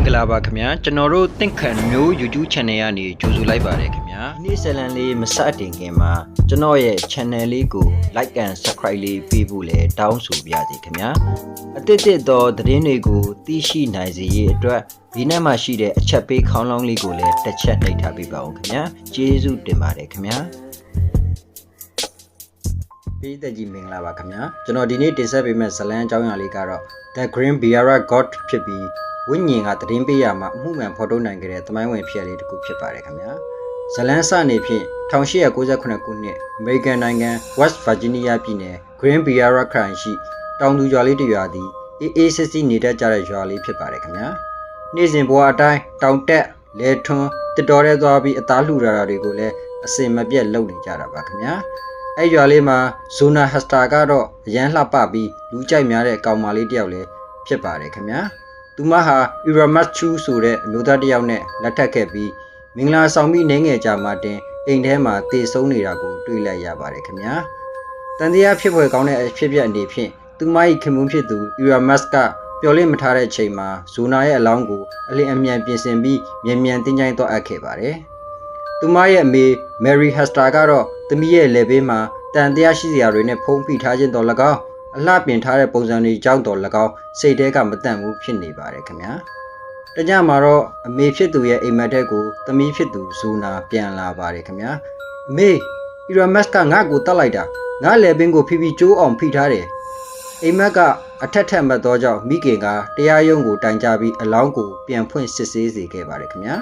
င်္ဂလာပါခင်ဗျာကျွန်တော်တို့တင့်ခံမျိုး YouTube channel ကနေကြိုဆိုလိုက်ပါတယ်ခင်ဗျာဒီနေ့ဇလန်လေးမစတင်ခင်မှာကျွန်တော်ရဲ့ channel လေးကို like and subscribe လေးပေးဖို့လည်းတောင်းဆိုပါရစေခင်ဗျာအတစ်တစ်သောသတင်းတွေကိုသိရှိနိုင်စေရေးအတွက်ဒီနေ့မှရှိတဲ့အချက်ပေးခေါင်းလောင်းလေးကိုလည်းတစ်ချက်နှိပ်ထားပေးပါဦးခင်ဗျာကျေးဇူးတင်ပါတယ်ခင်ဗျာပြည်သက်ကြီးမင်္ဂလာပါခင်ဗျာကျွန်တော်ဒီနေ့တင်ဆက်ပေးမယ့်ဇလန်အကြောင်းအရာလေးကတော့ The Green Bearer God ဖြစ်ပြီး ဝိညာဉ်ကသတင်းပေးရမှာအမှုမှန်ဖော်ထုတ်နိုင်ခဲ့တဲ့သမိုင်းဝင်ဖြစ်ရလေးတစ်ခုဖြစ်ပါတယ်ခင်ဗျာဇလန်စနေဖြင့်1898ခုနှစ်အမေရိကန်နိုင်ငံ West Virginia ပြည်နယ် Green Bearer ခရိုင်ရှိတောင်သူရွာလေးတစ်ရွာသည်အေးအေးဆေးဆေးနေတတ်ကြတဲ့ရွာလေးဖြစ်ပါတယ်ခင်ဗျာနေ့စဉ်ဘဝအတိုင်းတောင်တက်လဲထွန်းတစ်တော်ရဲသွားပြီးအသားလှူတာတွေကိုလည်းအစင်မပြတ်လုပ်နေကြတာပါခင်ဗျာအဲ့ရွာလေးမှာဇိုနာဟက်စတာကတော့အရန်လှပပြီးလူကြိုက်များတဲ့ကောင်မလေးတစ်ယောက်လည်းဖြစ်ပါတယ်ခင်ဗျာ သူမဟာအီရမတ်ချူဆိုတဲ့အမျိုးသားတစ်ယောက်နဲ့လက်ထပ်ခဲ့ပြီးမင်္ဂလာဆောင်ပြီးနေငယ်ကြမှာတင်အိမ်ထဲမှာတည်ဆုံးနေတာကိုတွေ့လိုက်ရပါတယ်ခင်ဗျာတန်တရားဖြစ်ဖွယ်ကောင်းတဲ့အဖြစ်အပျက်အနေဖြင့်သူမ၏ခင်မွန်းဖြစ်သူအီရမတ်ကပျော်လင့်မထားတဲ့အချိန်မှာဇိုနာရဲ့အလောင်းကိုအလင်းအမြန်ပြင်ဆင်ပြီးမြန်မြန်တင်းကျိုင်းတော့အပ်ခဲ့ပါတယ်သူမရဲ့အမေမယ်ရီဟက်စတာကတော့သမီးရဲ့လက်ဘေးမှာတန်တရားရှိစရာတွေနဲ့ဖုံးဖိထားခြင်းတော်၎င်း အလှပြင်ထားတဲ့ပုံစံတွေကြောင့်တော်၎င်းစိတ်ထဲကမတန့်ဘူးဖြစ်နေပါတယ်ခင်ဗျာတညမှာတော့အမေဖြစ်သူရဲ့အိမ်မက်တဲ့ကိုသမီးဖြစ်သူဇူနာပြန်လာပါတယ်ခင်ဗျာအမေအီရမတ်ကငါ့ကိုတတ်လိုက်တာငါလက်ဘင်းကိုဖိဖိကျိုးအောင်ဖိထားတယ်အိမ်မက်ကအထက်ထက်မှတ်သောကြောင့်မိခင်ကတရားရုံးကိုတိုင်ကြပြီးအလောင်းကိုပြန်ဖွင့်စစ်ဆေးစေခဲ့ပါတယ်ခင်ဗျာ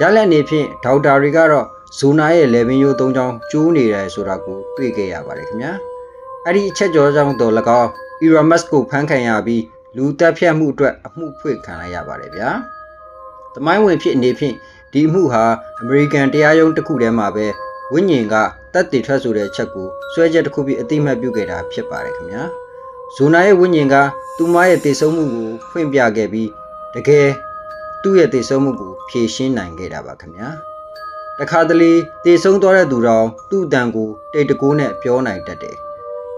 ရလက်နေဖြင့်ဒေါက်တာတွေကတော့ဇိုနာရဲ့လေဘင်းရိုးသုံးချောင်းကျိုးနေတယ်ဆိုတာကိုတွေ့ခဲ့ရပါတယ်ခင်ဗျာ အဲ့ဒီအချက်ကြောကြောင့်တော့၎င်းအီရမတ်ကိုဖမ်းခံရပြီးလူတက်ဖြတ်မှုအတွက်အမှုဖွင့်ခံလိုက်ရပါတယ်ဗျာတမိုင်းဝင်ဖြစ်အနေဖြင့်ဒီအမှုဟာအမေရိကန်တရားရုံးတစ်ခုထဲမှာပဲဝိညာဉ်ကတက်တည်ထွက်ဆိုတဲ့ချက်ကိုစွဲချက်တစ်ခုပြီးအတိမတ်ပြုခဲ့တာဖြစ်ပါတယ်ခင်ဗျာဇိုနာရဲ့ဝိညာဉ်ကသူမရဲ့တည်ဆုံမှုကိုဖွင့်ပြခဲ့ပြီးတကယ်သူ့ရဲ့တည်ဆုံမှုကိုဖြေရှင်းနိုင်ခဲ့တာပါခင်ဗျာတခါတလေတည်ဆုံသွားတဲ့သူတော်သူ့အတန်ကိုတိတ်တကိုးနဲ့ပြောနိုင်တတ်တယ်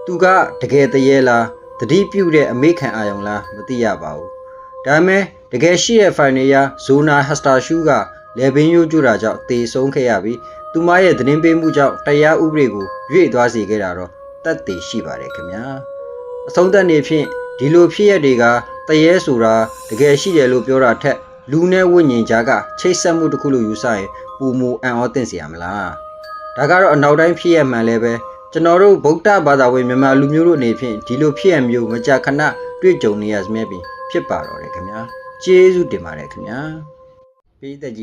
သူကတကယ်တရေလားတတိပြုတဲ့အမေခံအာယုံလားမသိရပါဘူးဒါပေမဲ့တကယ်ရှိတဲ့ final ရာဇိုနာဟက်စတာရှူးကလေဘင်းရိုးကျတာကြောင့်တေဆုံးခဲ့ရပြီးသူမရဲ့သတင်းပေးမှုကြောင့်တရားဥပဒေကိုရွေ့သွားစေခဲ့တာတော့တတ်သိရှိပါတယ်ခင်ဗျာအဆုံးသတ်နေဖြင့်ဒီလိုဖြစ်ရတွေကတရေဆိုတာတကယ်ရှိတယ်လို့ပြောတာထက်လူနဲ့ဝိညာဉ်ကြားကချိတ်ဆက်မှုတစ်ခုလို့ယူဆရင်ပူမူအံ့ဩသင့်စရာမလားဒါကတော့အနောက်တိုင်းဖြစ်ရမှန်လည်းပဲ ကျွန်တော်တို့ဗုဒ္ဓဘာသာဝင်မြန်မာလူမျိုးတို့အနေဖြင့်ဒီလိုဖြစ်ရမျိုးမကြာခဏတွေ့ကြုံနေရစမြဲပင်ဖြစ်ပါတော့တယ်ခင်ဗျာကျေးဇူးတင်ပါတယ်ခင်ဗျာပြည်သက်ကြီး